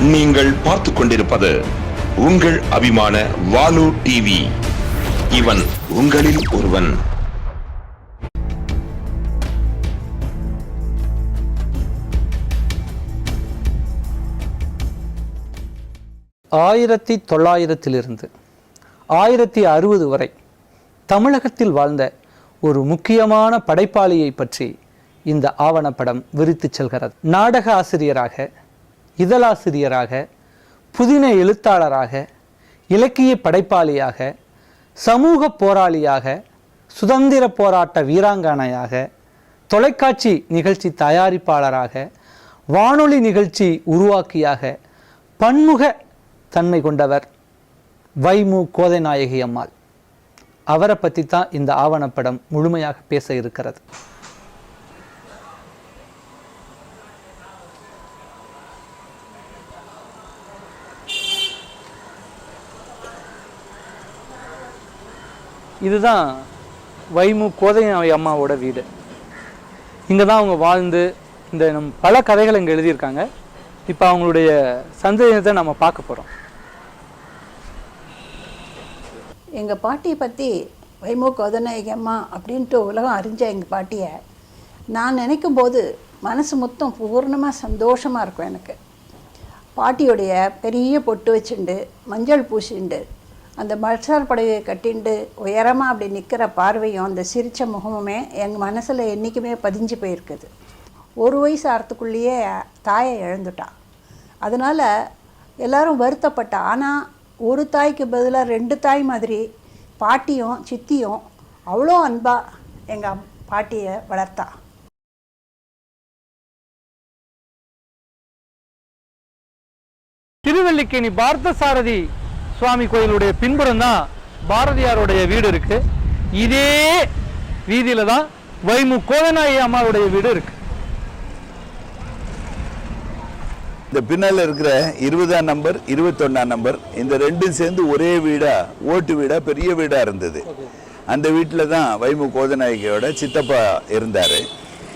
நீங்கள் பார்த்து கொண்டிருப்பது உங்கள் அபிமான வாலு டிவி இவன் உங்களில் ஒருவன். ஆயிரத்தி தொள்ளாயிரத்திலிருந்து ஆயிரத்தி அறுபது வரை தமிழகத்தில் வாழ்ந்த ஒரு முக்கியமான படைப்பாளியை பற்றி இந்த ஆவணப்படம் விரித்துச் செல்கிறது. நாடக ஆசிரியராக இதழாசிரியராக புதின எழுத்தாளராக இலக்கிய படைப்பாளியாக சமூக போராளியாக சுதந்திர போராட்ட வீராங்கனையாக தொலைக்காட்சி நிகழ்ச்சி தயாரிப்பாளராக வானொலி நிகழ்ச்சி உருவாக்கியாக பன்முக தன்மை கொண்டவர் வைமு கோதைநாயகி அம்மாள். அவரை பற்றி தான் இந்த ஆவணப்படம் முழுமையாக பேச இருக்கிறது. இதுதான் வைமு கோதைநாயகி அம்மாவோட வீடு. இங்கே தான் அவங்க வாழ்ந்து இந்த நம் பல கதைகள் இங்கே எழுதியிருக்காங்க. இப்போ அவங்களுடைய சந்தேகத்தை நம்ம பார்க்க போகிறோம் எங்கள் பாட்டியை பற்றி வைமு கோதநாயகி அம்மா அப்படின்ட்டு உலகம் அறிஞ்ச எங்கள் பாட்டியை நான் நினைக்கும் போது மனசு மொத்தம் பூர்ணமாக சந்தோஷமாக இருக்கும் எனக்கு. பாட்டியுடைய பெரிய பொட்டு வச்சுண்டு மஞ்சள் பூசிண்டு அந்த மல்சார் படையை கட்டிண்டு உயரமாக அப்படி நிற்கிற பார்வையும் அந்த சிரித்த முகமுமே எங்கள் மனசில் என்றைக்குமே பதிஞ்சு போயிருக்குது. ஒரு வயசு ஆறத்துக்குள்ளேயே தாயை இழந்துட்டான் அதனால் எல்லாரும் வருத்தப்பட்டா. ஆனால் ஒரு தாய்க்கு பதிலாக ரெண்டு தாய் மாதிரி பாட்டியும் சித்தியும் அவ்வளோ அன்பாக எங்கள் பாட்டியை வளர்த்தா. திருவல்லிக்கேணி பார்த்த சாரதி. சுவாமி கோயிலுடைய பின்புறம் தான் பாரதியாருடைய வீடு இருக்கு. இதே வீதியில தான் வைமு கோதநாயகி அம்மாவுடைய வீடு இருக்கு. இந்த பின்னால் இருக்கிற இருபதாம் நம்பர் இருபத்தொன்னாம் நம்பர் இந்த ரெண்டும் சேர்ந்து ஒரே வீடா ஓட்டு வீடா பெரிய வீடா இருந்தது. அந்த வீட்டில் தான் வைமு கோதநாயகியோட சித்தப்பா இருந்தார்.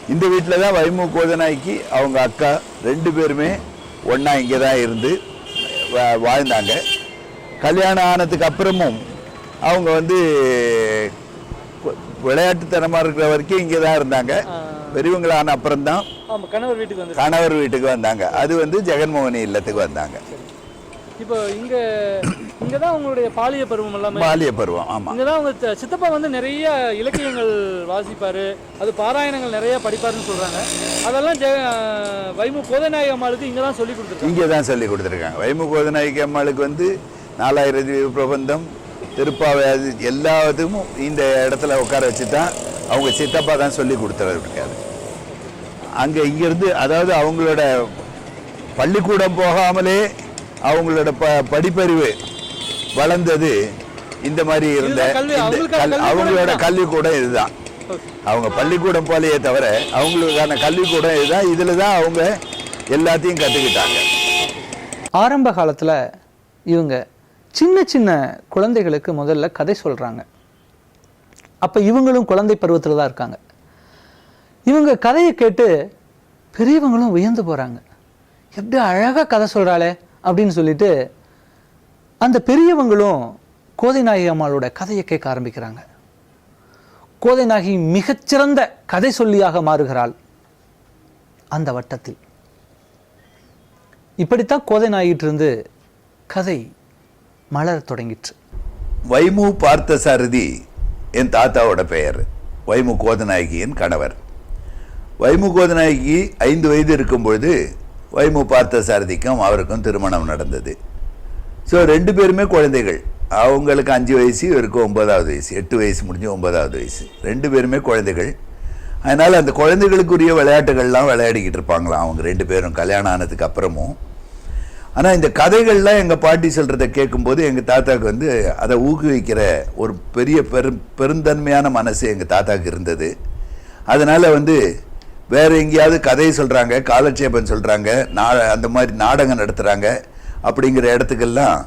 இந்த வீட்டில் தான் வைமு கோதநாயகி அவங்க அக்கா ரெண்டு பேருமே ஒன்றா இங்கே தான் இருந்து வா- வாழ்ந்தாங்க. கல்யாணம் ஆனதுக்கு அப்புறமும் அவங்க வந்து கு- விளையாட்டுத்தனமா இருக்கிற வரைக்கும் இங்கே தான் இருந்தாங்க. பெரியவங்களான அப்புறம்தான் கணவர் வீட்டுக்கு வந்து கணவர் வீட்டுக்கு வந்தாங்க. அது வந்து ஜெகன்மோகனி இல்லத்துக்கு வந்தாங்க. இப்போ இங்க இங்க தான் உங்களுடைய பாலிய பருவம் எல்லாமே? பாலிய பருவம் ஆமா. இங்க தான் உங்க சி- சித்தப்பா வந்து நிறைய இலக்கியங்கள் வாசிப்பாரு. அது பாராயணங்கள் நிறைய படிப்பாருன்னு சொல்றாங்க. அதெல்லாம் ஜெ வைமு கோதநாயகி அம்மாளுக்கு இங்க தான் சொல்லி கொடுத்துருக்காங்க. இங்கே தான் சொல்லி கொடுத்துருக்காங்க. வைமு கோதநாயகி அம்மாளுக்கு வந்து நாலாயிரத்தி பிரபந்தம் திருப்பாவை அது எல்லாத்துக்கும் இந்த இடத்துல உட்கார வச்சு தான் அவங்க சித்தப்பா தான் சொல்லி கொடுத்துருக்காரு அங்கே இங்கேருந்து அதாவது அவங்களோட பள்ளிக்கூடம் போகாமலே அவங்களோட ப படிப்பறிவு வளர்ந்தது இந்த மாதிரி இருந்த அவங்களோட இதுதான். கல்விக்கூடம் இதுதான். அவங்க பள்ளிக்கூடம் போலையே தவிர அவங்களுக்கான கல்விக்கூடம் இதுதான். இதில் தான் அவங்க எல்லாத்தையும் கற்றுக்கிட்டாங்க ஆரம்ப காலத்தில் இவங்க சின்ன சின்ன குழந்தைகளுக்கு முதல்ல கதை சொல்கிறாங்க அப்போ இவங்களும் குழந்தை பருவத்தில் தான் இருக்காங்க. இவங்க கதையை கேட்டு பெரியவங்களும் வியந்து போகிறாங்க எப்படி அழகாக கதை சொல்கிறாளே அப்படின்னு சொல்லிட்டு அந்த பெரியவங்களும் கோதைநாயகி அம்மாளோட கதையை கேட்க ஆரம்பிக்கிறாங்க. கோதைநாயகி மிகச்சிறந்த கதை சொல்லியாக மாறுகிறாள் அந்த வட்டத்தில். இப்படித்தான் கோதைநாயகிட்டு இருந்து கதை மலரத் தொடங்கிற்று. வைமு பார்த்த சாரதி என் தாத்தாவோட பெயர். வைமு கோதநாயகியின் கணவர். வைமு கோதநாயகி ஐந்து வயது இருக்கும்பொழுது வைமு பார்த்த சாரதிக்கும் அவருக்கும் திருமணம் நடந்தது. ஸோ ரெண்டு பேருமே குழந்தைகள். அவங்களுக்கு அஞ்சு வயசு இவருக்கு ஒன்பதாவது வயசு. எட்டு வயசு முடிஞ்சு ஒன்பதாவது வயசு. ரெண்டு பேருமே குழந்தைகள். அதனால் அந்த குழந்தைகளுக்குரிய விளையாட்டுகள்லாம் விளையாடிக்கிட்டு இருப்பாங்களாம். அவங்க ரெண்டு பேரும் கல்யாணம் ஆனதுக்கு அப்புறமும். ஆனால் இந்த கதைகள்லாம் எங்கள் பாட்டி சொல்கிறத கேட்கும்போது எங்கள் தாத்தாவுக்கு வந்து அதை ஊக்குவிக்கிற ஒரு பெரிய பெரு பெருந்தன்மையான மனசு எங்கள் தாத்தாவுக்கு இருந்தது. அதனால் வந்து வேறு எங்கேயாவது கதை சொல்கிறாங்க காலட்சேபம் சொல்கிறாங்க நா அந்த மாதிரி நாடகம் நடத்துகிறாங்க அப்படிங்கிற இடத்துக்கெல்லாம்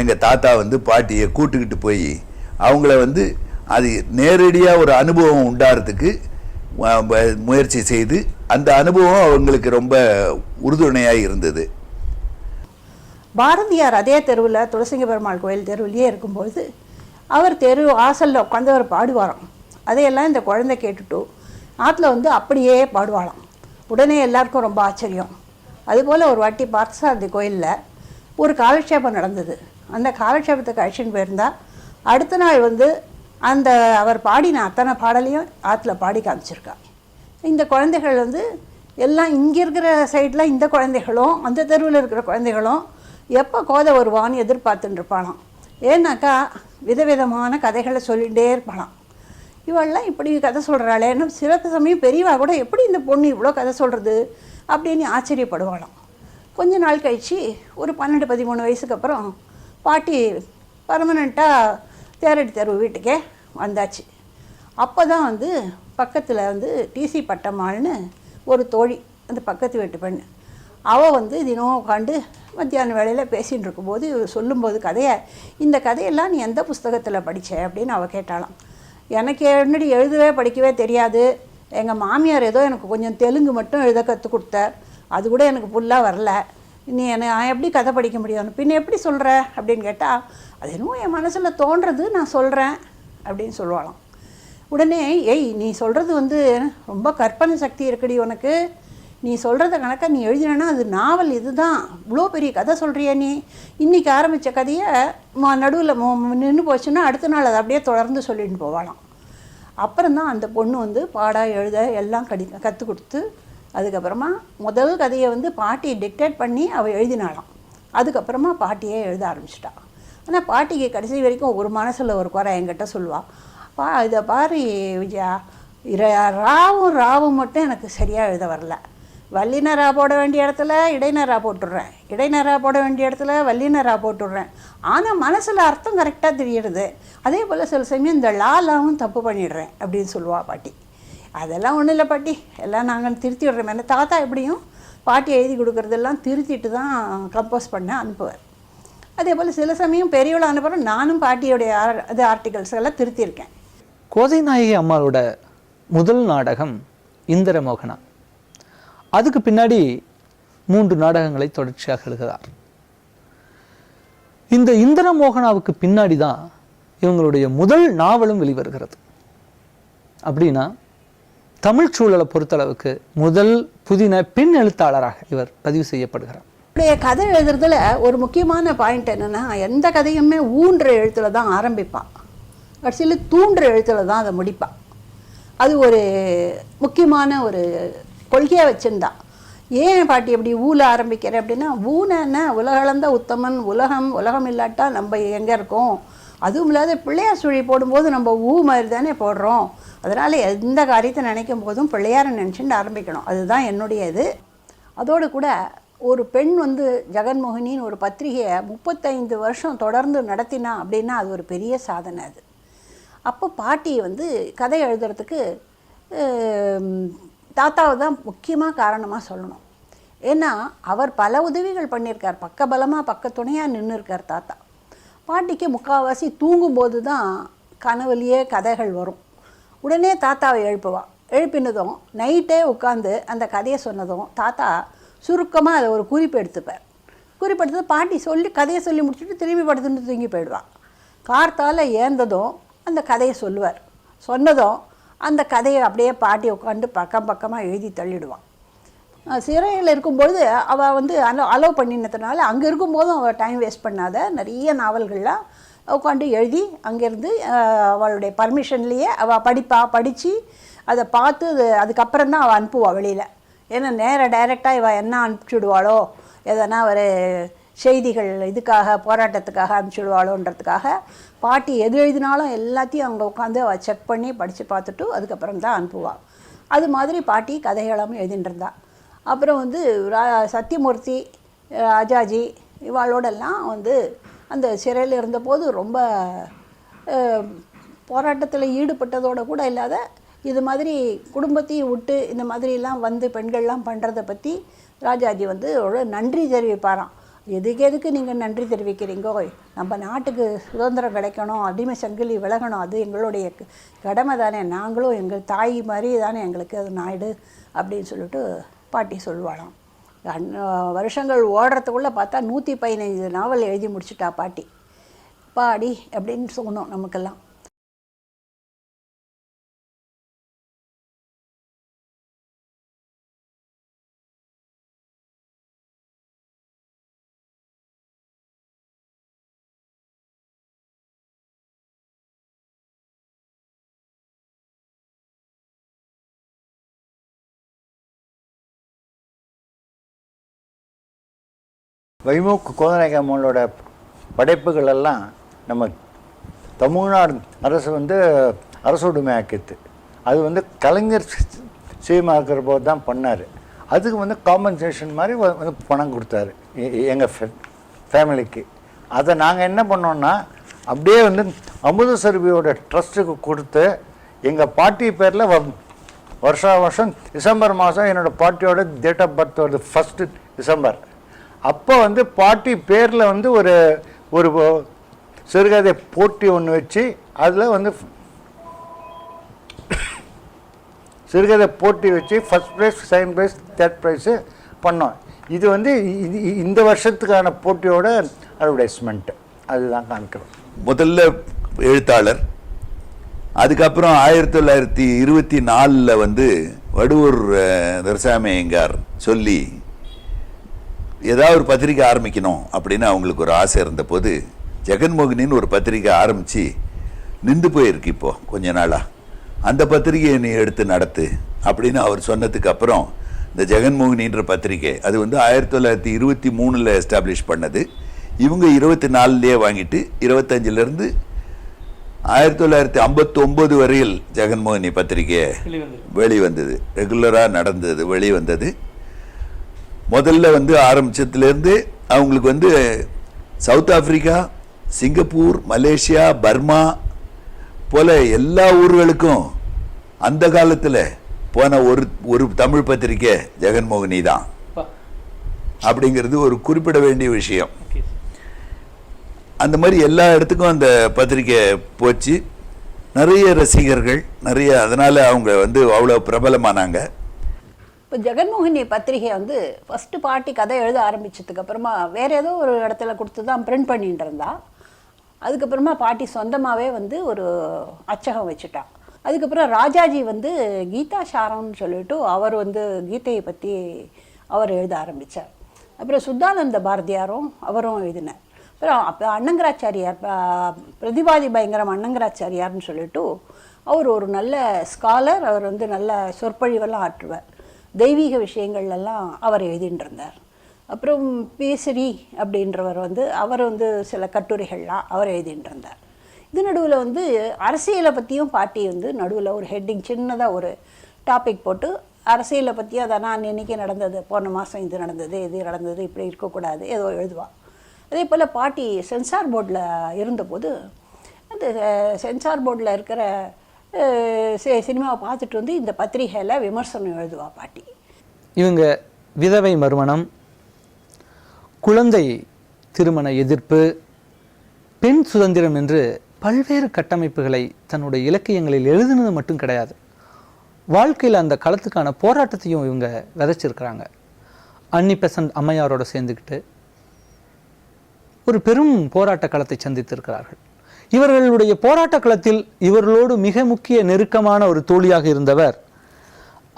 எங்கள் தாத்தா வந்து பாட்டியை கூட்டுக்கிட்டு போய் அவங்கள வந்து அது நேரடியாக ஒரு அனுபவம் உண்டாகிறதுக்கு முயற்சி செய்து அந்த அனுபவம் அவங்களுக்கு ரொம்ப உறுதுணையாக இருந்தது. பாரதியார் அதே தெருவில் துளசிங்க பெருமாள் கோயில் தெருவிலேயே இருக்கும்பொழுது அவர் தெரு வாசலில் உட்காந்து அவர் பாடுவாராம். அதையெல்லாம் இந்த குழந்தை கேட்டுட்டு ஆற்றுல வந்து அப்படியே பாடுவாளாம். உடனே எல்லாருக்கும் ரொம்ப ஆச்சரியம். அதுபோல் ஒரு வாட்டி பார்த்தசாரதி கோயிலில் ஒரு காலட்சேபம் நடந்தது. அந்த காலட்சேபத்துக்கு அழிச்சின்னு போயிருந்தால் அடுத்த நாள் வந்து அந்த அவர் பாடின அத்தனை பாடலையும் ஆற்றுல பாடி காமிச்சிருக்கா. இந்த குழந்தைகள் வந்து எல்லாம் இங்கே இருக்கிற சைடில் இந்த குழந்தைகளும் அந்த தெருவில் இருக்கிற குழந்தைகளும் எப்போ கோதை வருவான்னு எதிர்பார்த்துட்டு இருப்பாளாம் ஏன்னாக்கா விதவிதமான கதைகளை சொல்லிகிட்டே இருப்பாளாம். இவள்லாம் இப்படி கதை சொல்கிறாளேன்னு சில சமயம் பெரியவா கூட எப்படி இந்த பொண்ணு இவ்வளோ கதை சொல்கிறது அப்படின்னு ஆச்சரியப்படுவாளாம். கொஞ்ச நாள் கழித்து ஒரு பன்னெண்டு பதிமூணு வயசுக்கு அப்புறம் பாட்டி பர்மனெண்ட்டாக தேரடி தெருவு வீட்டுக்கே வந்தாச்சு. அப்போ தான் வந்து பக்கத்தில் வந்து டிசி பட்டம்மாள்னு ஒரு தோழி அந்த பக்கத்து வீட்டு பெண் அவள் வந்து தினம் உட்காந்து மத்தியான வேலையில் பேசின்னு இருக்கும்போது சொல்லும்போது கதையை இந்த கதையெல்லாம் நீ எந்த புஸ்தகத்தில் படித்த அப்படின்னு அவள் கேட்டாலாம் எனக்கு முன்னாடி எழுதவே படிக்கவே தெரியாது. எங்கள் மாமியார் ஏதோ எனக்கு கொஞ்சம் தெலுங்கு மட்டும் எழுத கற்றுக் கொடுத்தார் அது கூட எனக்கு ஃபுல்லாக வரல. நீ என்னை நான் எப்படி கதை படிக்க முடியும்? பின்ன எப்படி சொல்கிற அப்படின்னு கேட்டால் அது என்னமோ என் மனசில் தோன்றது நான் சொல்கிறேன் அப்படின்னு சொல்லுவாளாம். உடனே ஏய் நீ சொல்கிறது வந்து ரொம்ப கற்பனை சக்தி இருக்குடி உனக்கு. நீ சொல்கிறத கணக்காக நீ எழுதினா அது நாவல் இதுதான். இவ்வளோ பெரிய கதை சொல்கிறியா நீ? இன்றைக்கி ஆரம்பித்த கதையை நடுவில் நின்று போச்சுன்னா அடுத்த நாள் அதை அப்படியே தொடர்ந்து சொல்லிட்டு போகலாம். அப்புறம் தான் அந்த பொண்ணு வந்து பாட எழுத எல்லாம் கடி கற்றுக் கொடுத்து அதுக்கப்புறமா முதல் கதையை வந்து பாட்டியை டிக்டேட் பண்ணி அவள் எழுதினாளாம். அதுக்கப்புறமா பாட்டியே எழுத ஆரம்பிச்சிட்டா. ஆனால் பாட்டிக்கு கடைசி வரைக்கும் ஒரு மனசில் ஒரு குறை என்கிட்ட சொல்லுவாள் பா இதை பாரு விஜயா இர ராவும் ராவும் மட்டும் எனக்கு சரியாக எழுத வரல. வல்லினரா போட வேண்டிய இடத்துல இடைநரா போட்டுடுறேன். இடைநரா போட வேண்டிய இடத்துல வல்லினரா போட்டுடுறேன். ஆனால் மனசில் அர்த்தம் கரெக்டாக தெரியுது அதே போல் சில சமயம் இந்த லாலாவும் தப்பு பண்ணிடுறேன் அப்படின்னு சொல்லுவா பாட்டி. அதெல்லாம் ஒன்றும் இல்லை பாட்டி. எல்லாம் நாங்கள் திருத்தி விடுறோம். என்ன தாத்தா எப்படியும் பாட்டி எழுதி கொடுக்குறதெல்லாம் திருத்திட்டு தான் கம்போஸ் பண்ண அனுப்புவார். அதே போல் சில சமயம் பெரியவளை அனுப்புகிறோம் நானும் பாட்டியோடைய அது இது ஆர்டிகல்ஸ் எல்லாம் திருத்தியிருக்கேன். கோதை நாயகி அம்மாளோட முதல் நாடகம் இந்திரமோகனா. அதுக்கு பின்னாடி மூன்று நாடகங்களை தொடர்ச்சியாக எழுகிறார் இந்த இந்திர மோகனாவுக்கு பின்னாடி தான் இவங்களுடைய முதல் நாவலும் வெளிவருகிறது. அப்படின்னா தமிழ் சூழலை பொறுத்தளவுக்கு முதல் புதின பெண் எழுத்தாளராக இவர் பதிவு செய்யப்படுகிறார். இவருடைய கதை எழுதுறதுல ஒரு முக்கியமான பாயிண்ட் என்னென்னா எந்த கதையுமே ஊன்ற எழுத்துல தான் ஆரம்பிப்பான். கடைசியில் தூண்டுற எழுத்துல தான் அதை முடிப்பான். அது ஒரு முக்கியமான ஒரு கொள்கையாக வச்சுருந்தான் ஏன் பாட்டி எப்படி ஊல ஆரம்பிக்கிற அப்படின்னா ஊனன்னா உலகளந்த உத்தமன் உலகம் உலகம் இல்லாட்டா நம்ம எங்கே இருக்கோம்? அதுவும் இல்லாத பிள்ளையார் சுழி போடும்போது நம்ம ஊ மாதிரி தானே போடுறோம். அதனால் எந்த காரியத்தை நினைக்கும் போதும் பிள்ளையாரை நினச்சிட்டு ஆரம்பிக்கணும். அதுதான் என்னுடைய இது. அதோடு கூட ஒரு பெண் வந்து ஜெகன்மோகினின்னு ஒரு பத்திரிகையை முப்பத்தைந்து வருஷம் தொடர்ந்து நடத்தினா அப்படின்னா அது ஒரு பெரிய சாதனை அது. அப்போ பாட்டி வந்து கதை எழுதுறதுக்கு தாத்தாவை தான் முக்கியமாக காரணமாக சொல்லணும். ஏன்னா அவர் பல உதவிகள் பண்ணியிருக்கார். பக்கபலமாக பக்க துணையாக நின்று இருக்கார் தாத்தா. பாட்டிக்கு முக்கால்வாசி தூங்கும்போது தான் கனவுலேயே கதைகள் வரும். உடனே தாத்தாவை எழுப்புவா. எழுப்பினதும் நைட்டே உட்காந்து அந்த கதையை சொன்னதும் தாத்தா சுருக்கமாக அதை ஒரு குறிப்பு எடுத்துப்பார். குறிப்பெடுத்து பாட்டி சொல்லி கதையை சொல்லி முடிச்சுட்டு திரும்பி படுத்துட்டு தூங்கி போயிடுவான் கார்த்தால் ஏந்ததும் அந்த கதையை சொல்லுவார். சொன்னதும் அந்த கதையை அப்படியே பாட்டி உட்காந்து பக்கம் பக்கமாக எழுதி தள்ளிடுவான். சிறையில் இருக்கும்பொழுது அவள் வந்து அலோ அலோவ் பண்ணினதுனால அங்கே இருக்கும்போதும் அவள் டைம் வேஸ்ட் பண்ணாத நிறைய நாவல்கள்லாம் உட்காந்து எழுதி அங்கேருந்து அவளுடைய பர்மிஷன்லேயே அவள் படிப்பா படித்து அதை பார்த்து அது அதுக்கப்புறம் தான் அவள் அனுப்புவாள் வெளியில். ஏன்னா நேராக டைரெக்டாக இவள் என்ன அனுப்பிச்சுடுவாளோ எதனா ஒரு செய்திகள் இதுக்காக போராட்டத்துக்காக அனுப்பிச்சுடுவாளோன்றதுக்காக பாட்டி எது எழுதினாலும் எல்லாத்தையும் அவங்க உட்காந்து அவள் செக் பண்ணி படித்து பார்த்துட்டு அதுக்கப்புறம் தான் அனுப்புவாள் அது மாதிரி பாட்டி கதைகளாமல் எழுதிட்டு அப்புறம் வந்து ரா சத்தியமூர்த்தி ராஜாஜி இவாளோடெல்லாம் வந்து அந்த சிறையில் இருந்தபோது ரொம்ப போராட்டத்தில் ஈடுபட்டதோடு கூட இல்லாத இது மாதிரி குடும்பத்தையும் விட்டு இந்த மாதிரிலாம் வந்து பெண்கள்லாம் பண்ணுறதை பற்றி ராஜாஜி வந்து ஒரு நன்றி தெரிவிப்பாராம். எதுக்கு எதுக்கு நீங்கள் நன்றி தெரிவிக்கிறீங்கோ? நம்ம நாட்டுக்கு சுதந்திரம் கிடைக்கணும் அடிமை சங்கிலி விலகணும் அது எங்களுடைய க- கடமை தானே. நாங்களும் எங்கள் தாய் மாதிரி தானே எங்களுக்கு அது நாயுடு அப்படின்னு சொல்லிட்டு பாட்டி சொல்லுவாளாம். வருஷங்கள் ஓடுறதுக்குள்ளே பார்த்தா நூற்றி பதினைஞ்சு நாவல் எழுதி முடிச்சிட்டா பாட்டி. பாடி அப்படின்னு சொன்னோம் நமக்கெல்லாம். வைமுக் கோதநாயகம்மனோட படைப்புகள் எல்லாம் நம்ம தமிழ்நாடு அரசு வந்து அரசுடைமை ஆக்கித்து அது வந்து கலைஞர் சீமாக்கிற போது தான் பண்ணார். அதுக்கு வந்து காம்பன்சேஷன் மாதிரி வந்து பணம் கொடுத்தாரு. எங்கள் ஃபேமிலிக்கு அதை நாங்கள் என்ன பண்ணோம்னா அப்படியே வந்து அமுதசருவியோட ட்ரஸ்ட்டுக்கு கொடுத்து எங்கள் பாட்டி பேரில் வருஷா வருஷம் டிசம்பர் மாதம் என்னோடய பாட்டியோட டேட் ஆஃப் பர்த் வருது ஃபஸ்ட்டு டிசம்பர். அப்போ வந்து பாட்டி பேரில் வந்து ஒரு ஒரு சிறுகதை போட்டி ஒன்று வச்சு அதில் வந்து சிறுகதை போட்டி வச்சு first prize second prize third prize பண்ணோம். இது வந்து இது இந்த வருஷத்துக்கான போட்டியோட அட்வர்டைஸ்மெண்ட்டு அதுதான் காமிக்கிறோம். முதல்ல எழுத்தாளர் அதுக்கப்புறம் ஆயிரத்தி தொள்ளாயிரத்தி இருபத்தி நாலில் வந்து வடுவூர் அஹ், துரைசாமியங்கார் சொல்லி ஏதாவது ஒரு பத்திரிக்கை ஆரம்பிக்கணும் அப்படின்னு அவங்களுக்கு ஒரு ஆசை இருந்தபோது ஜெகன்மோகினின்னு ஒரு பத்திரிக்கை ஆரம்பித்து நின்று போயிருக்கு இப்போ கொஞ்ச நாளாக அந்த பத்திரிகையை நீ எடுத்து நடத்து அப்படின்னு அவர் சொன்னதுக்கு அப்புறம் இந்த ஜெகன்மோகினின்ற பத்திரிக்கை அது வந்து ஆயிரத்தி தொள்ளாயிரத்தி இருபத்தி மூணில் எஸ்டாப்ளிஷ் பண்ணது. இவங்க இருபத்தி நாலுலேயே வாங்கிட்டு இருபத்தஞ்சிலேருந்து ஆயிரத்தி தொள்ளாயிரத்தி ஐம்பத்தி ஒம்பது வரையில் ஜெகன்மோகினி பத்திரிகை வெளிவந்தது. ரெகுலராக நடந்தது வெளிவந்தது. முதல்ல வந்து ஆரம்பிச்சதுலேருந்து அவங்களுக்கு வந்து South Africa Singapore Malaysia Burma போல எல்லா ஊர்களுக்கும் அந்த காலத்தில் போன ஒரு ஒரு தமிழ் பத்திரிக்கை ஜெகன்மோகினி தான். அப்படிங்கிறது ஒரு குறிப்பிட வேண்டிய விஷயம். அந்த மாதிரி எல்லா இடத்துக்கும் அந்த பத்திரிக்கை போச்சு. நிறைய ரசிகர்கள் நிறைய அதனால் அவங்க வந்து அவ்வளோ பிரபலமானாங்க. இப்போ ஜெகன்மோகினி பத்திரிகை வந்து ஃபஸ்ட்டு பாட்டி கதை எழுத ஆரம்பிச்சதுக்கு அப்புறமா ஏதோ ஒரு இடத்துல கொடுத்து தான் பிரிண்ட் பண்ணிட்டு இருந்தா. அதுக்கப்புறமா பாட்டி சொந்தமாகவே வந்து ஒரு அச்சகம் வச்சுட்டா. அதுக்கப்புறம் ராஜாஜி வந்து கீதா சாரம்னு சொல்லிட்டு அவர் வந்து கீதையை பற்றி அவர் எழுத ஆரம்பித்தார் அப்புறம் சுத்தானந்த பாரதியாரும் அவரும் எழுதினார். அப்புறம் அப்போ அண்ணங்கராச்சாரியார் பிரதிபாதி பயங்கரம் அண்ணங்கராச்சாரியார்னு சொல்லிட்டு அவர் ஒரு நல்ல ஸ்காலர் அவர் வந்து நல்ல சொற்பொழிவெல்லாம் ஆற்றுவார். தெய்வீக விஷயங்கள்லாம் அவர் எழுதிட்டு இருந்தார் அப்புறம் பேசரி அப்படின்றவர் வந்து அவர் வந்து சில கட்டுரைகள்லாம் அவர் எழுதிட்டு இருந்தார் இது நடுவில் வந்து அரசியலை பற்றியும் பாட்டி வந்து நடுவில் ஒரு ஹெட்டிங் சின்னதாக ஒரு டாபிக் போட்டு அரசியலை பற்றி அதை நான் இன்னைக்கு நடந்தது? போன மாதம் இது நடந்தது இது நடந்தது இப்படி இருக்கக்கூடாது ஏதோ எழுதுவா. அதே போல் பாட்டி சென்சார் போர்டில் இருந்தபோது அந்த சென்சார் போர்டில் இருக்கிற சினிமாவை பார்த்துட்டு வந்து இந்த பத்திரிகையில் விமர்சனம் எழுதுவா பாட்டி. இவங்க விதவை மறுமணம் குழந்தை திருமண எதிர்ப்பு பெண் சுதந்திரம் என்று பல்வேறு கட்டமைப்புகளை தன்னுடைய இலக்கியங்களில் எழுதுனது மட்டும் கிடையாது. வாழ்க்கையில் அந்த களத்துக்கான போராட்டத்தையும் இவங்க விதைச்சிருக்கிறாங்க. அன்னி பெசன்ட் அம்மையாரோட சேர்ந்துக்கிட்டு ஒரு பெரும் போராட்ட களத்தை சந்தித்திருக்கிறார்கள். இவர்களுடைய போராட்ட களத்தில் இவர்களோடு மிக முக்கிய நெருக்கமான ஒரு தோழியாக இருந்தவர்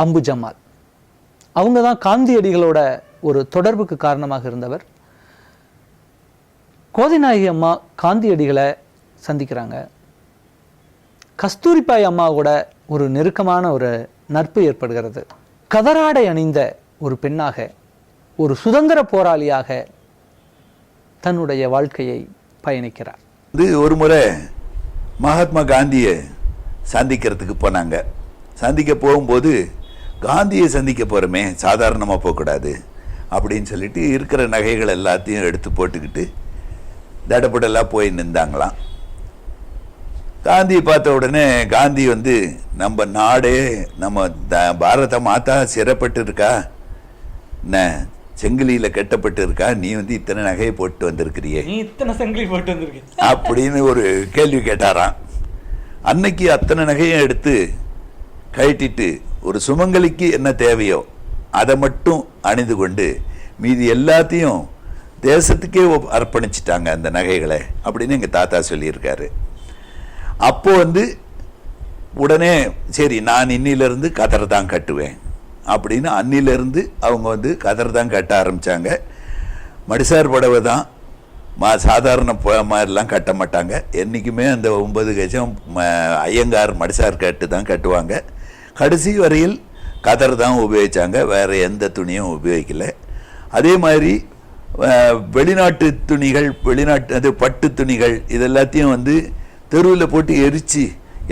அம்பு ஜமால். அவங்க தான் காந்தியடிகளோட ஒரு தொடர்புக்கு காரணமாக இருந்தவர். கோதைநாயகி அம்மா காந்தியடிகளை சந்திக்கிறாங்க. கஸ்தூரிபாய் அம்மாவோட ஒரு நெருக்கமான ஒரு நட்பு ஏற்படுகிறது. கதராடை அணிந்த ஒரு பெண்ணாக ஒரு சுதந்திர போராளியாக தன்னுடைய வாழ்க்கையை பயணிக்கிறார். இது ஒரு முறை மகாத்மா காந்தியை சந்திக்கிறதுக்கு போனாங்க. சந்திக்க போகும்போது காந்தியை சந்திக்க போகிறோமே சாதாரணமாக போகக்கூடாது அப்படின்னு சொல்லிட்டு இருக்கிற நகைகள் எல்லாத்தையும் எடுத்து போட்டுக்கிட்டு தடப்படலாம் போய் நின்றாங்களாம். காந்தியை பார்த்த உடனே காந்தி வந்து நம்ம நாடே நம்ம த பாரத மாதா சிறப்பட்டு இருக்கா? என்ன செங்கிலியில் கட்டப்பட்டு இருக்கா? நீ வந்து இத்தனை நகையை போட்டு வந்திருக்கிறியே. நீ இத்தனை சங்கிலி போட்டு வந்திருக்க அப்படின்னு ஒரு கேள்வி கேட்டாராம். அன்னைக்கு அத்தனை நகையும் எடுத்து கழட்டிட்டு ஒரு சுமங்கலிக்கு என்ன தேவையோ அதை மட்டும் அணிந்து கொண்டு மீதி எல்லாத்தையும் தேசத்துக்கே அர்ப்பணிச்சிட்டாங்க அந்த நகைகளை அப்படின்னு எங்கள் தாத்தா சொல்லியிருக்காரு. அப்போ வந்து உடனே சரி நான் இன்னிலிருந்து கதர் தான் கட்டுவேன். அப்படின்னு அன்னிலிருந்து அவங்க வந்து கதர் தான் கட்ட ஆரம்பித்தாங்க மடிசார் புடவை தான் மா சாதாரண மாதிரிலாம் கட்ட மாட்டாங்க. என்றைக்குமே அந்த ஒன்பது கஜம் ம- ஐயங்கார் மடிசார் கட்டு தான் கட்டுவாங்க. கடைசி வரையில் கதர் தான் உபயோகித்தாங்க வேறு எந்த துணியும் உபயோகிக்கல. அதே மாதிரி வெளிநாட்டு துணிகள் வெளிநாட்டு அது பட்டு துணிகள் இது எல்லாத்தையும் வந்து தெருவில் போட்டு எரித்து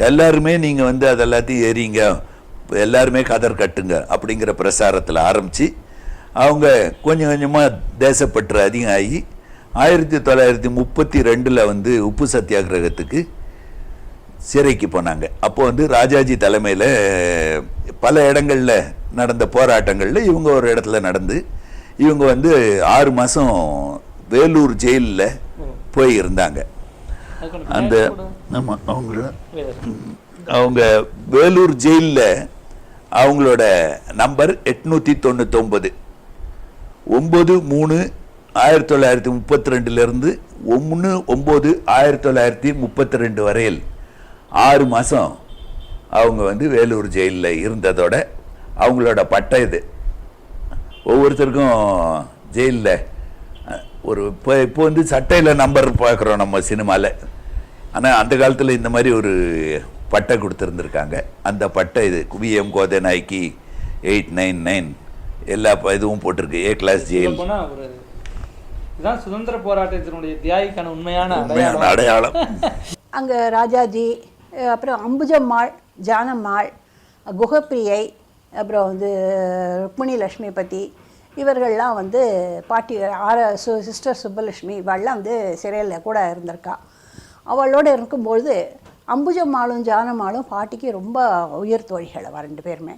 எல்லாருமே நீங்கள் வந்து அதெல்லாத்தையும் எரிங்க. எல்லாருமே கதர் கட்டுங்க அப்படிங்கிற பிரசாரத்தில் ஆரம்பித்து அவங்க கொஞ்சம் கொஞ்சமாக தேசப்பற்று அதிகம் ஆகி ஆயிரத்தி தொள்ளாயிரத்தி முப்பத்தி ரெண்டில் வந்து உப்பு சத்தியாகிரகத்துக்கு சிறைக்கு போனாங்க. அப்போ வந்து ராஜாஜி தலைமையில் பல இடங்களில் நடந்த போராட்டங்களில் இவங்க ஒரு இடத்துல நடந்து இவங்க வந்து ஆறு மாதம் வேலூர் ஜெயிலில் போய் இருந்தாங்க. அந்த ஆமாம் அவங்கள அவங்க வேலூர் ஜெயிலில் அவங்களோட நம்பர் எட்நூற்றி தொண்ணூத்தொம்பது ஒம்பது மூணு ஆயிரத்தி தொள்ளாயிரத்தி முப்பத்தி ரெண்டுலேருந்து ஒன்று ஒம்பது ஆயிரத்தி தொள்ளாயிரத்தி முப்பத்தி ரெண்டு வரையில் ஆறு மாதம் அவங்க வந்து வேலூர் ஜெயிலில் இருந்ததோட அவங்களோட பட்டம் இது. ஒவ்வொருத்தருக்கும் ஜெயிலில் ஒரு இப்போ இப்போ வந்து சட்டையில் நம்பர் பார்க்குறோம் நம்ம சினிமாவில் ஆனால் அந்த காலத்தில் இந்த மாதிரி ஒரு பட்டை கொடுத்துருந்துருக்காங்க. அந்த பட்டை இது விஎம் கோதை நாய்க்கு எயிட் நைன் நைன் எல்லா இதுவும் போட்டிருக்கு. ஏ கிளாஸ் ஜெயில் இதுதான் சுதந்திர போராட்டத்தினுடைய தியாகிக்கான உண்மையான உண்மையான அடையாளம். அங்கே ராஜாஜி அப்புறம் அம்புஜம்மாள் ஜானம்மாள் குகப்பிரியை அப்புறம் வந்து ருக்மிணி லக்ஷ்மிபதி இவர்கள்லாம் வந்து பாட்டி ஆர சு சிஸ்டர் சுப்பலட்சுமி இவள்லாம் வந்து சிறையில் கூட இருந்திருக்கா. அவளோட இருக்கும்பொழுது அம்புஜம்மாளும் ஜானம்மாளும் பாட்டிக்கு ரொம்ப உயர் தோழிகள் அவள் ரெண்டு பேருமே.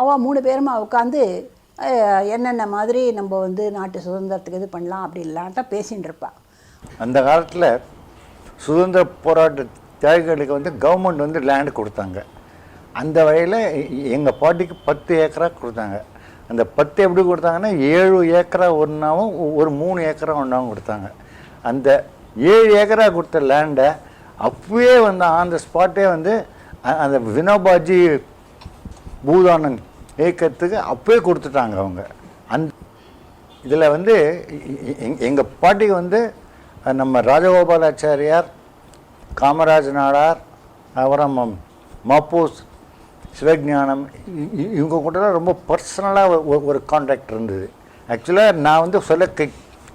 அவள் மூணு பேருமா உட்காந்து என்னென்ன மாதிரி நம்ம வந்து நாட்டு சுதந்திரத்துக்கு இது பண்ணலாம்? அப்படி இல்லாட்டா பேசின்னு இருப்பாள் அந்த காலத்தில் சுதந்திர போராட்ட தியாகிகளுக்கு வந்து கவர்மெண்ட் வந்து லேண்டு கொடுத்தாங்க. அந்த வகையில் எங்கள் பாட்டிக்கு பத்து ஏக்கரா கொடுத்தாங்க. அந்த பத்து எப்படி கொடுத்தாங்கன்னா ஏழு ஏக்கரா ஒன்றாவும் ஒரு மூணு ஏக்கரா ஒன்றாவும் கொடுத்தாங்க. அந்த ஏழு ஏக்கரா கொடுத்த லேண்டை அப்பவே வந்து ஆன் த ஸ்பாட்டே வந்து அந்த வினோபாஜி பூதானன் இயக்கத்துக்கு அப்பவே கொடுத்துட்டாங்க அவங்க. அந்த இதில் வந்து எங்கள் பாட்டிக்கு வந்து நம்ம ராஜகோபாலாச்சாரியார் காமராஜ் நாடார் அப்புறம் ம- சிவஜானம் இ- இவங்க கூட ரொம்ப பர்சனலாக ஒரு கான்டாக்ட் இருந்தது. ஆக்சுவலாக நான் வந்து சொல்ல கே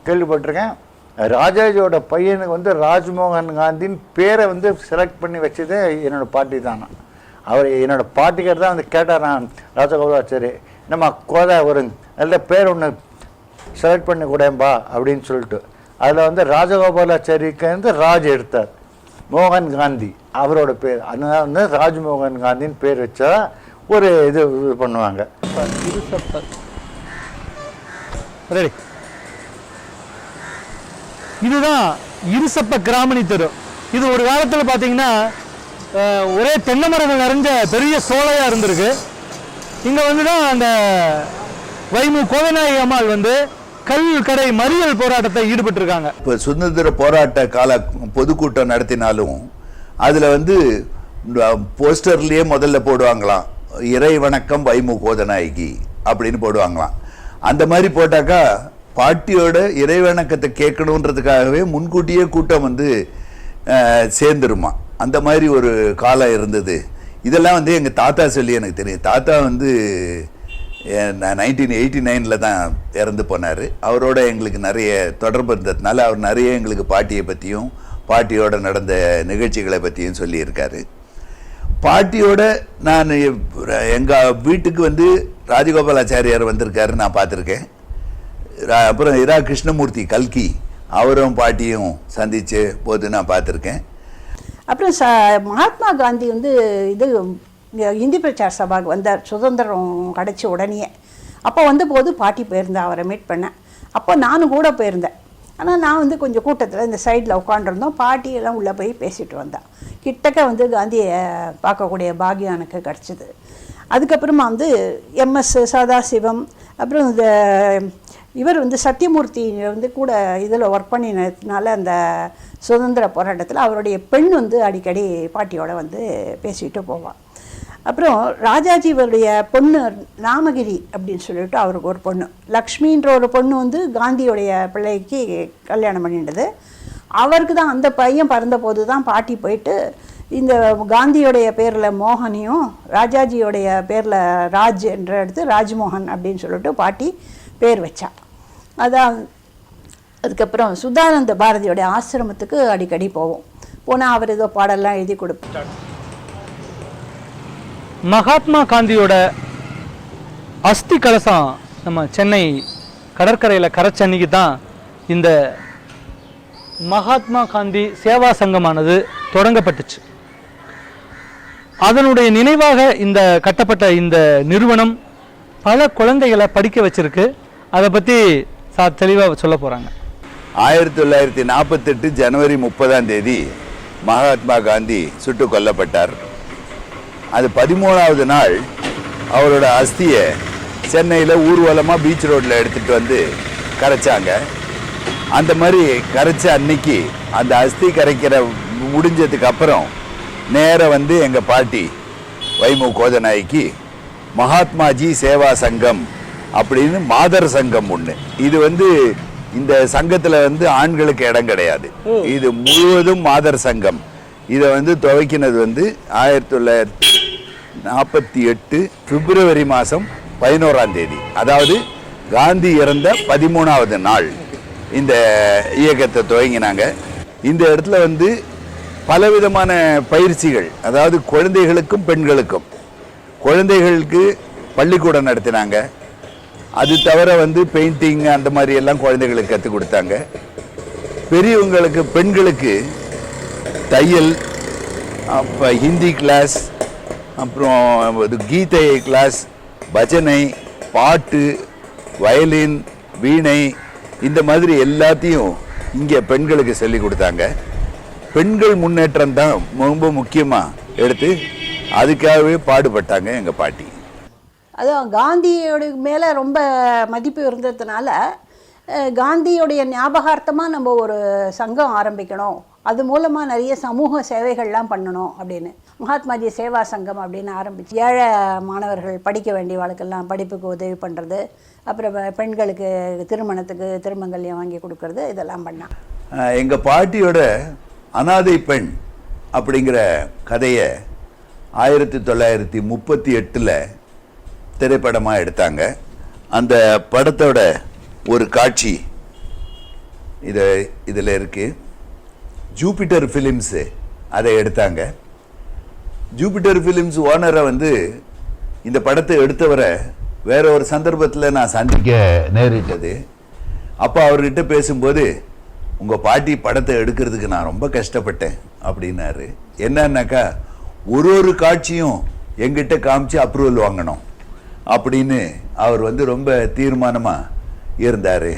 கேள்விப்பட்டிருக்கேன். ராஜாஜியோட பையனுக்கு வந்து ராஜ்மோகன் காந்தின்னு பேரை வந்து செலக்ட் பண்ணி வச்சதே என்னோட பாட்டி தான். அவர் என்னோட பாட்டிக்கிட்ட தான் வந்து கேட்டார் நான் ராஜகோபாலாச்சாரி நம்ம கோதா ஒரு நல்ல பேர் ஒன்று செலக்ட் பண்ணி கூடேம்பா அப்படின்னு சொல்லிட்டு. அதில் வந்து ராஜகோபாலாச்சாரிக்கு வந்து ராஜ் எடுத்தார். மோகன் காந்தி அவரோட பேர். அதனால வந்து ராஜ்மோகன் காந்தின்னு பேர் வச்சா ஒரு இது இது பண்ணுவாங்க. ரெடி. இதுதான் இருசப்ப கிராமணி தெரு. இது ஒரு காலத்தில் பார்த்தீங்கன்னா ஒரே தென்னை மரங்கள் நிறைஞ்ச பெரிய சோலையாக இருந்திருக்கு. இங்கே வந்து தான் அந்த வைமு கோவிநாயகி அம்மாள் வந்து கல் கடை மறியல் போராட்டத்தை ஈடுபட்டிருக்காங்க. இப்போ சுதந்திர போராட்ட கால பொதுக்கூட்டம் நடத்தினாலும் அதில் வந்து போஸ்டர்லேயே முதல்ல போடுவாங்களாம் இறை வணக்கம் வைமு கோதநாயகி அப்படின்னு போடுவாங்களாம். அந்த மாதிரி போட்டாக்கா பாட்டியோட இறைவணக்கத்தை கேட்கணுன்றதுக்காகவே முன்கூட்டியே கூட்டம் வந்து சேர்ந்துருமா? அந்த மாதிரி ஒரு காலம் இருந்தது. இதெல்லாம் வந்து எங்கள் தாத்தா சொல்லி எனக்கு தெரியும். தாத்தா வந்து நைன்டீன் எயிட்டி நைனில் தான் இறந்து போனார். அவரோட எங்களுக்கு நிறைய தொடர்பு இருந்ததுனால அவர் நிறைய எங்களுக்கு பாட்டியை பற்றியும் பாட்டியோட நடந்த நிகழ்ச்சிகளை பற்றியும் சொல்லியிருக்காரு. பாட்டியோட நான் எங்கள் வீட்டுக்கு வந்து ராஜகோபாலாச்சாரியார் வந்திருக்காரு நான் பார்த்துருக்கேன். அப்புறம் இரா கிருஷ்ணமூர்த்தி கல்கி அவரும் பாட்டியும் சந்தித்து போது நான் பார்த்துருக்கேன். அப்புறம் ச மகாத்மா காந்தி வந்து இது இந்தி பிரச்சார சபாவுக்கு வந்தார். சுதந்திரம் கிடச்ச உடனே. அப்போ வந்த போது பாட்டி போயிருந்தேன் அவரை மீட் பண்ணேன் அப்போ நானும் கூட போயிருந்தேன். ஆனால் நான் வந்து கொஞ்சம் கூட்டத்தில் இந்த சைடில் உட்காண்டிருந்தோம் பாட்டியெல்லாம் உள்ளே போய் பேசிட்டு வந்தேன் கிட்டக்க வந்து காந்தியை பார்க்கக்கூடிய பாக்கியம் எனக்கு கிடச்சிது. அதுக்கப்புறமா வந்து எம்எஸ் சதாசிவம் அப்புறம் இந்த இவர் வந்து சத்யமூர்த்தி வந்து கூட இதில் ஒர்க் பண்ணினதுனால அந்த சுதந்திர போராட்டத்தில் அவருடைய பெண் வந்து அடிக்கடி பாட்டியோட வந்து பேசிக்கிட்டு போவாள் அப்புறம் ராஜாஜிவருடைய பொண்ணு ராமகிரி அப்படின்னு சொல்லிட்டு அவருக்கு ஒரு பொண்ணு. லக்ஷ்மின்ற ஒரு பொண்ணு வந்து காந்தியுடைய பிள்ளைக்கு கல்யாணம் பண்ணிட்டது. அவருக்கு தான் அந்த பையன் பிறந்தபோது தான் பாட்டி போயிட்டு இந்த காந்தியுடைய பேரில் மோகனையும் ராஜாஜியோடைய பேரில் ராஜ் என்ற எடுத்து ராஜ்மோகன் அப்படின்னு சொல்லிட்டு பாட்டி பேர் வச்சா. அதான் அதுக்கப்புறம் சுதானந்த பாரதியோடைய ஆசிரமத்துக்கு அடிக்கடி போவோம். போனால் அவர் ஏதோ பாடெல்லாம் எழுதி கொடுப்பார். மகாத்மா காந்தியோட அஸ்தி கலசம் நம்ம சென்னை கடற்கரையில் கரைச்சன்னைக்கு தான் இந்த மகாத்மா காந்தி சேவா சங்கமானது தொடங்கப்பட்டுச்சு. அதனுடைய நினைவாக இந்த கட்டப்பட்ட இந்த நிறுவனம் பல குழந்தைகளை படிக்க வச்சிருக்கு. அதை பற்றி சார் தெளிவாக சொல்ல போகிறாங்க ஆயிரத்தி தொள்ளாயிரத்தி நாற்பத்தெட்டு ஜனவரி முப்பதாம் தேதி மகாத்மா காந்தி சுட்டு கொல்லப்பட்டார். அது பதிமூணாவது நாள் அவரோட அஸ்தியை சென்னையில் ஊர்வலமாக பீச் ரோட்டில் எடுத்துகிட்டு வந்து கரைச்சாங்க. அந்த மாதிரி கரைச்ச அன்னைக்கு அந்த அஸ்தி கரைக்கிற முடிஞ்சதுக்கு அப்புறம் நேரா வந்து எங்கள் பாட்டி வைமு கோதநாய்க்கு மகாத்மாஜி சேவா சங்கம் அப்படின்னு மாதர் சங்கம் ஒன்று இது வந்து இந்த சங்கத்தில் வந்து ஆண்களுக்கு இடம் கிடையாது. இது முழுவதும் மாதர் சங்கம். இதை வந்து துவக்கினது வந்து ஆயிரத்தி தொள்ளாயிரத்தி நாற்பத்தி எட்டு பிப்ரவரி மாதம் பதினோராம் தேதி. அதாவது காந்தி இறந்த பதிமூணாவது நாள். இந்த இயக்கத்தை துவங்கினாங்க. இந்த இடத்துல வந்து பலவிதமான பயிற்சிகள் அதாவது குழந்தைகளுக்கும் பெண்களுக்கும். குழந்தைகளுக்கு பள்ளிக்கூடம் நடத்தினாங்க. அது தவிர வந்து பெயிண்டிங் அந்த மாதிரி எல்லாம் குழந்தைகளுக்கு கற்றுக் கொடுத்தாங்க. பெரியவங்களுக்கு பெண்களுக்கு தையல் அப்போ ஹிந்தி கிளாஸ் அப்புறம் இது கீதை கிளாஸ் பஜனை பாட்டு வயலின் வீணை இந்த மாதிரி எல்லாத்தையும் இங்கே பெண்களுக்கு சொல்லி கொடுத்தாங்க. பெண்கள் முன்னேற்றம் தான் ரொம்ப முக்கியமாக எடுத்து அதுக்காகவே பாடுபட்டாங்க எங்கள் பாட்டி. அதுவும் காந்தியோட மேலே ரொம்ப மதிப்பு இருந்ததுனால காந்தியுடைய ஞாபகார்த்தமாக நம்ம ஒரு சங்கம் ஆரம்பிக்கணும். அது மூலமாக நிறைய சமூக சேவைகள்லாம் பண்ணணும் அப்படின்னு. மகாத்மாஜி சேவா சங்கம் அப்படின்னு ஆரம்பிச்சு ஏழை மாணவர்கள் படிக்க வேண்டியவளுக்கெல்லாம் படிப்புக்கு உதவி பண்ணுறது அப்புறம் பெண்களுக்கு திருமணத்துக்கு திருமங்கல்யம் வாங்கி கொடுக்கறது இதெல்லாம் பண்ணான் எங்கள் பாட்டியோட அனாதை பெண் அப்படிங்கிற கதையை ஆயிரத்தி தொள்ளாயிரத்தி முப்பத்தி எட்டில் திரைப்படமாக எடுத்தாங்க. அந்த படத்தோட ஒரு காட்சி இது இதில் இருக்குது ஜூபிட்டர் ஃபிலிம்ஸு அதை எடுத்தாங்க. ஜூபிட்டர் ஃபிலிம்ஸ் ஓனரை வந்து இந்த படத்தை எடுத்தவரை வேற ஒரு சந்தர்ப்பத்தில் நான் சந்திக்க நேரிட்டது. அப்போ அவர்கிட்ட பேசும்போது உங்கள் பாட்டி படத்தை எடுக்கிறதுக்கு நான் ரொம்ப கஷ்டப்பட்டேன் அப்படின்னாரு. என்னன்னாக்கா ஒரு ஒரு காட்சியும் எங்கிட்ட காமிச்சு அப்ரூவல் வாங்கணும் அப்படின்னு அவர் வந்து ரொம்ப தீர்மானமாக இருந்தார்.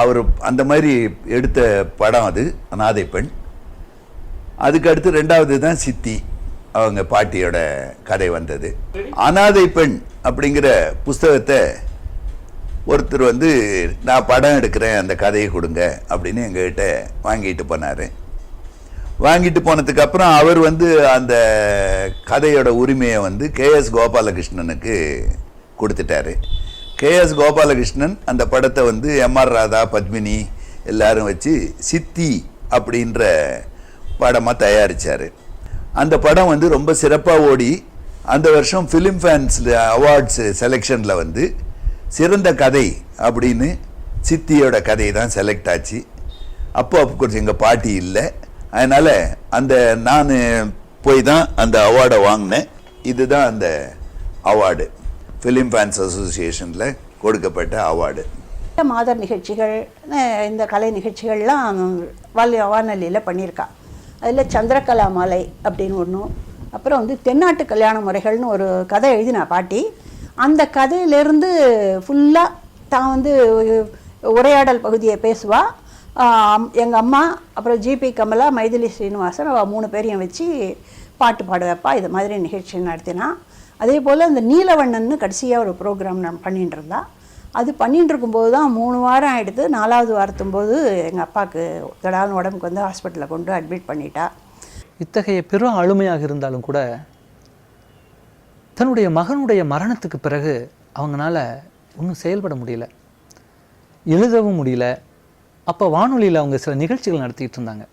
அவர் அந்த மாதிரி எடுத்த படம் அது அனாதை பெண். அதுக்கு அடுத்து ரெண்டாவது தான் சித்தி அவங்க பாட்டியோட கதை வந்தது. அனாதை பெண் அப்படிங்கிற புஸ்தகத்தை ஒருத்தர் வந்து நான் படம் எடுக்கிறேன் அந்த கதையை கொடுங்க அப்படின்னு எங்ககிட்ட வாங்கிட்டு போனார். வாங்கிட்டு போனதுக்கப்புறம் அவர் வந்து அந்த கதையோட உரிமையை வந்து கேஎஸ் கோபாலகிருஷ்ணனுக்கு கொடுத்துட்டாரு. கேஎஸ் கோபாலகிருஷ்ணன் அந்த படத்தை வந்து எம்ஆர் ராதா பத்மினி எல்லாரும் வச்சு சித்தி அப்படின்ற படமாக தயாரித்தார் அந்த படம் வந்து ரொம்ப சிறப்பாக ஓடி அந்த வருஷம் ஃபிலிம் ஃபேன்ஸில் அவார்ட்ஸ் செலெக்ஷனில் வந்து சிறந்த கதை அப்படின்னு சித்தியோட கதை தான் செலக்ட் ஆச்சு. அப்போ அப்கோர்ஸ் எங்கள் பாட்டி இல்லை. அதனால் அந்த நான் போய் தான் அந்த அவார்டை வாங்கினேன். இதுதான் அந்த அவார்டு ஃபிலிம் ஃபேன்ஸ் அசோசியேஷனில் கொடுக்கப்பட்ட அவார்டு மாதர் நிகழ்ச்சிகள் இந்த கலை நிகழ்ச்சிகள்லாம் வாலி வானொலியில் பண்ணியிருக்கா. அதில் சந்திரகலா மாலை அப்படின்னு ஒன்றும் அப்புறம் வந்து தென்னாட்டு கல்யாண முறைகள்னு ஒரு கதை எழுதினா பாட்டி. அந்த கதையிலேருந்து ஃபுல்லாக தான் வந்து உரையாடல் பகுதியை பேசுவாள் எங்கள் அம்மா அப்புறம் ஜிபி கமலா மைதிலி ஸ்ரீனிவாசன் அவள் மூணு பேரையும் வச்சு பாட்டு பாட வைப்பா இது மாதிரி நிகழ்ச்சி நடத்தினா. அதே போல் அந்த நீலவண்ணன்னு கடைசியாக ஒரு ப்ரோக்ராம் நான் பண்ணிட்டு இருந்தா. அது பண்ணிகிட்டு இருக்கும்போது தான் மூணு வாரம் ஆகிடுது நாலாவது வாரத்தும் போது எங்கள் அப்பாவுக்கு திடாலும் உடம்புக்கு வந்து ஹாஸ்பிட்டலில் கொண்டு அட்மிட் பண்ணிட்டா. இத்தகைய பெரும் அழுமையாக இருந்தாலும் கூட தன்னுடைய மகனுடைய மரணத்துக்கு பிறகு அவங்களால ஒன்றும் செயல்பட முடியல. எழுதவும் முடியல. அப்போ வானொலியில் அவங்க சில நிகழ்ச்சிகள் நடத்திக்கிட்டு இருந்தாங்க.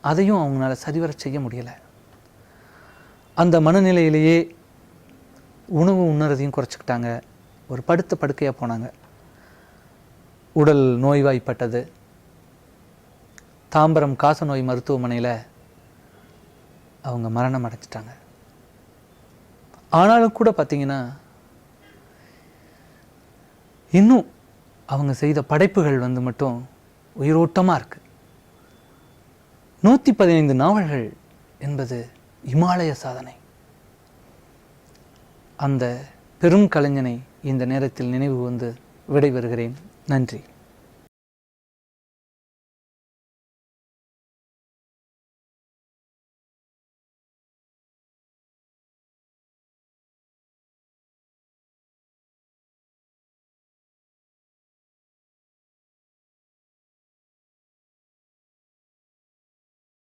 அதையும் அவங்களால சரிவர செய்ய முடியல. அந்த மனநிலையிலேயே உணவு உண்ணறதையும் குறைச்சிக்கிட்டாங்க. ஒரு படுத்த படுக்கையாக போனாங்க. உடல் நோய்வாய்ப்பட்டது. தாம்பரம் காசநோய் மருத்துவமனையில் அவங்க மரணம் அடைஞ்சிட்டாங்க. ஆனாலும் கூட பார்த்தீங்கன்னா இன்னும் அவங்க செய்த படைப்புகள் வந்து மட்டும் உயிரோட்டமாக இருக்கு. நூற்றி பதினைந்து நாவல்கள் என்பது இமாலய சாதனை. அந்த பெரும் கலைஞனை இந்த நேரத்தில் நினைவு வந்து விடைபெறுகிறேன். நன்றி.